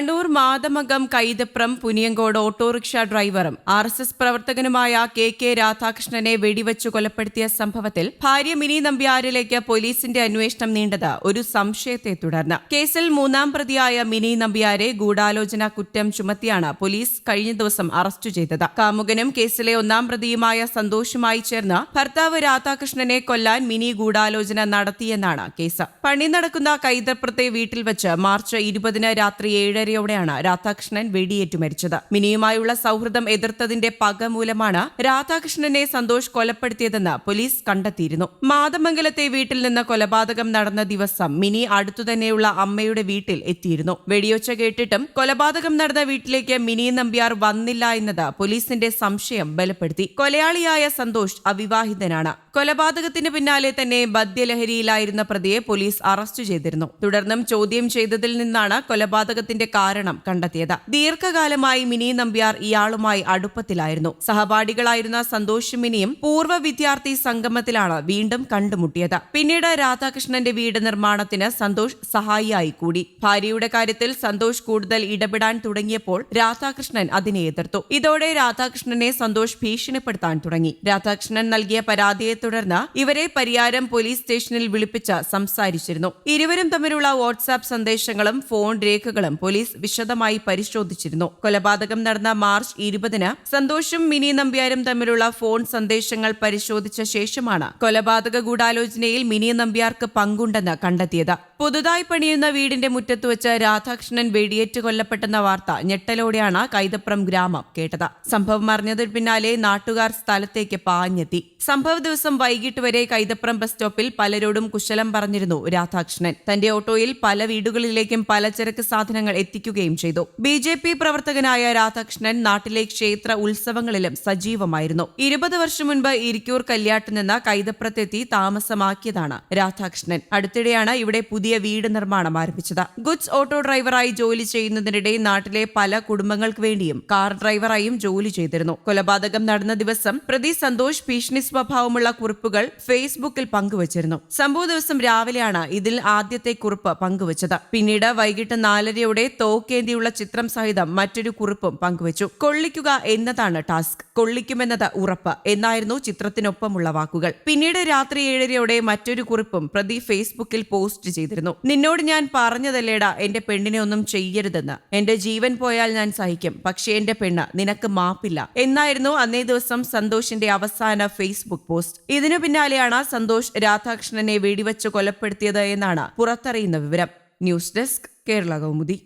Kannur മാതമംഗം Kaithapram Puniyankode autorickshaw ഡ്രൈവറും R S S പ്രവർത്തകനുമായ K K രാധാകൃഷ്ണനെ വെടിവെച്ചു കൊലപ്പെടുത്തിയ സംഭവത്തിൽ ഭാര്യ മിനി നമ്പ്യാരിലേക്ക് പോലീസിന്റെ അന്വേഷണം നീണ്ടത് ഒരു സംശയത്തെ തുടർന്ന്. കേസിൽ മൂന്നാം പ്രതിയായ മിനി നമ്പ്യാരെ ഗൂഢാലോചന കുറ്റം ചുമത്തിയാണ് പോലീസ് കഴിഞ്ഞ ദിവസം അറസ്റ്റ് ചെയ്തത്. കാമുകനും കേസിലെ ഒന്നാം പ്രതിയുമായ സന്തോഷുമായി ചേർന്ന് ഭർത്താവ് രാധാകൃഷ്ണനെ കൊല്ലാൻ മിനി ഗൂഢാലോചന നടത്തിയെന്നാണ് കേസ്. പണി നടക്കുന്ന കൈതപ്രത്തെ വീട്ടിൽ വെച്ച് മാർച്ച് ഇരുപതിന് രാത്രി ഏഴരയോടെയാണ് രാധാകൃഷ്ണൻ വെടിയേറ്റു മരിച്ചത്. മിനിയുമായുള്ള സൗഹൃദം എതിർത്തതിന്റെ പക മൂലമാണ് രാധാകൃഷ്ണനെ സന്തോഷ് കൊലപ്പെടുത്തിയതെന്ന് പോലീസ് കണ്ടെത്തിയിരുന്നു. മാതമംഗലത്തെ വീട്ടിൽ നിന്ന് കൊലപാതകം നടന്ന ദിവസം മിനി അടുത്തുതന്നെയുള്ള അമ്മയുടെ വീട്ടിൽ എത്തിയിരുന്നു. വെടിയൊച്ച കേട്ടിട്ടും കൊലപാതകം നടന്ന വീട്ടിലേക്ക് മിനി നമ്പ്യാർ വന്നില്ല എന്നത് പോലീസിന്റെ സംശയം ബലപ്പെടുത്തി. കൊലയാളിയായ സന്തോഷ് അവിവാഹിതനാണ്. കൊലപാതകത്തിന് പിന്നാലെ തന്നെ മദ്യലഹരിയിലായിരുന്ന പ്രതിയെ പോലീസ് അറസ്റ്റ് ചെയ്തിരുന്നു. തുടർന്നും ചോദ്യം ചെയ്തതിൽ നിന്നാണ് കൊലപാതകത്തിന്റെ കാരണം കണ്ടെത്തിയത്. ദീർഘകാലമായി മിനി നമ്പ്യാർ ഇയാളുമായി അടുപ്പത്തിലായിരുന്നു. സഹപാഠികളായിരുന്ന സന്തോഷ് മിനിയും പൂർവ വിദ്യാർത്ഥി സംഗമത്തിലാണ് വീണ്ടും കണ്ടുമുട്ടിയത്. പിന്നീട് രാധാകൃഷ്ണന്റെ വീട് നിർമ്മാണത്തിന് സന്തോഷ് സഹായിയായി കൂടി. ഭാര്യയുടെ കാര്യത്തിൽ സന്തോഷ് കൂടുതൽ ഇടപെടാൻ തുടങ്ങിയപ്പോൾ രാധാകൃഷ്ണൻ അതിനെ എതിർത്തു. ഇതോടെ രാധാകൃഷ്ണനെ സന്തോഷ് ഭീഷണിപ്പെടുത്താൻ തുടങ്ങി. രാധാകൃഷ്ണൻ നൽകിയ പരാതിയെ തുടർന്ന് ഇവരെ പരിയാരം പോലീസ് സ്റ്റേഷനിൽ വിളിപ്പിച്ച് സംസാരിച്ചിരുന്നു. ഇരുവരും തമ്മിലുള്ള വാട്സാപ്പ് സന്ദേശങ്ങളും ഫോൺ രേഖകളും പോലീസ് വിശദമായി പരിശോധിച്ചിരുന്നു. കൊലപാതകം നടന്ന മാർച്ച് ഇരുപതിന് സന്തോഷും മിനി നമ്പ്യാരും തമ്മിലുള്ള ഫോൺ സന്ദേശങ്ങൾ പരിശോധിച്ച ശേഷമാണ് കൊലപാതക ഗൂഢാലോചനയിൽ മിനി നമ്പ്യാർക്ക് പങ്കുണ്ടെന്ന് കണ്ടെത്തിയത്. പുതുതായി പണിയുന്ന വീടിന്റെ മുറ്റത്ത് വെച്ച് രാധാകൃഷ്ണൻ വെടിയേറ്റ് കൊല്ലപ്പെട്ടെന്ന വാർത്ത ഞെട്ടലോടെയാണ് കൈതപ്രം ഗ്രാമം കേട്ടത്. സംഭവം അറിഞ്ഞതിന് പിന്നാലെ നാട്ടുകാർ സ്ഥലത്തേക്ക് പാഞ്ഞെത്തി. സംഭവ ദിവസം വൈകിട്ട് വരെ കൈതപ്രം ബസ് സ്റ്റോപ്പിൽ പലരോടും കുശലം പറഞ്ഞിരുന്നു രാധാകൃഷ്ണൻ. തന്റെ ഓട്ടോയിൽ പല വീടുകളിലേക്കും പലചരക്ക് സാധനങ്ങൾ എത്തിക്കുകയും ചെയ്തു. ബി ജെ പി പ്രവർത്തകനായ രാധാകൃഷ്ണൻ നാട്ടിലെ ക്ഷേത്ര ഉത്സവങ്ങളിലും സജീവമായിരുന്നു. ഇരുപത് വർഷം മുൻപ് ഇരിക്കൂർ കല്യാട്ട് നിന്ന് കൈതപ്രത്തെത്തി താമസമാക്കിയതാണ് രാധാകൃഷ്ണൻ. അടുത്തിടെയാണ് ഇവിടെ പുതിയ വീട് നിർമ്മാണം ആരംഭിച്ചത്. ഗുഡ്സ് ഓട്ടോ ഡ്രൈവറായി ജോലി ചെയ്യുന്നതിനിടെ നാട്ടിലെ പല കുടുംബങ്ങൾക്ക് വേണ്ടിയും കാർ ഡ്രൈവറായും ജോലി ചെയ്തിരുന്നു. കൊലപാതകം നടന്ന ദിവസം പ്രതി സന്തോഷ് ഭീഷണി സ്വഭാവമുള്ള കുറിപ്പുകൾ ഫേസ്ബുക്കിൽ പങ്കുവച്ചിരുന്നു. സംഭവ ദിവസം രാവിലെയാണ് ഇതിൽ ആദ്യത്തെ കുറിപ്പ് പങ്കുവച്ചത്. പിന്നീട് വൈകിട്ട് നാലരയോടെ തോക്കേന്തിയുള്ള ചിത്രം സഹിതം മറ്റൊരു കുറിപ്പും പങ്കുവച്ചു. കൊള്ളിക്കുക എന്നതാണ് ടാസ്ക്. കൊള്ളിക്കുമെന്നത് ഉറപ്പ് എന്നായിരുന്നു ചിത്രത്തിനൊപ്പമുള്ള വാക്കുകൾ. പിന്നീട് രാത്രി ഏഴരയോടെ മറ്റൊരു കുറിപ്പും പ്രതി ഫേസ്ബുക്കിൽ പോസ്റ്റ് ചെയ്തിരുന്നു. നിന്നോട് ഞാൻ പറഞ്ഞതല്ലേടാ എന്റെ പെണ്ണിനെ ഒന്നും ചെയ്യരുതെന്ന്. എന്റെ ജീവൻ പോയാൽ ഞാൻ സഹിക്കും പക്ഷേ എന്റെ പെണ്ണ് നിനക്ക് മാപ്പില്ല. എന്നായിരുന്നു അന്നേ ദിവസം സന്തോഷിന്റെ അവസാന ഫേസ്ബുക്ക് പോസ്റ്റ്. ഇതിനു പിന്നാലെയാണ് സന്തോഷ് രാധാകൃഷ്ണനെ വെടിവെച്ച് കൊലപ്പെടുത്തിയത് എന്നാണ് പുറത്തറിയുന്ന വിവരം. News desk Kerala Kaumudi.